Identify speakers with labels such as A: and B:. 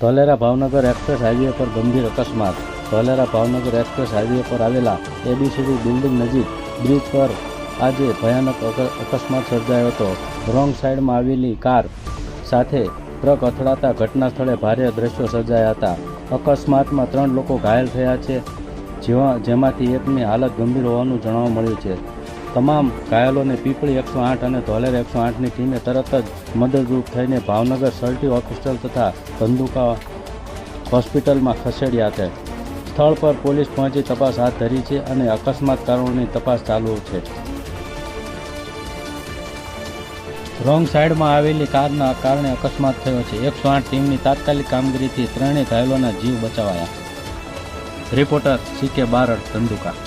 A: Dholera Bhavnagar express highway પર ગંભીર અકસ્માત. ધોલેરા ભાવનગર એક્સપ્રેસ હાઈવે પર આવેલા એબીસીડી બિલ્ડિંગ નજીક બ્રિજ પર આજે ભયાનક અક- અકસ્માત સર્જાયો હતો. રોંગ સાઈડમાં આવેલી કાર સાથે ટ્રક અથડાતા ઘટના સ્થળે ભારે દ્રશ્યો સર્જાયા હતા. અકસ્માતમાં ત્રણ લોકો ઘાયલ થયા છે, જેવા, જેમાંથી એકની હાલત ગંભીર હોવાનું જાણવા મળ્યું છે. તમામ ઘાયલોને પીપળી એકસો આઠ અને ધોલેર એકસો આઠની ટીમે તરત જ મદદરૂપ થઈને ભાવનગર સર્ટી હોસ્પિટલ તથા ધંધુકા હોસ્પિટલમાં ખસેડ્યા છે. સ્થળ પર પોલીસ પહોંચી તપાસ હાથ ધરી છે અને અકસ્માત કારણોની તપાસ ચાલુ છે. રોંગ સાઈડમાં આવેલી કારના કારણે અકસ્માત થયો છે. એકસો આઠ ટીમની તાત્કાલિક કામગીરીથી ત્રણેય ઘાયલોના જીવ બચાવાયા. રિપોર્ટર સી કે બારડ, ધંધુકા.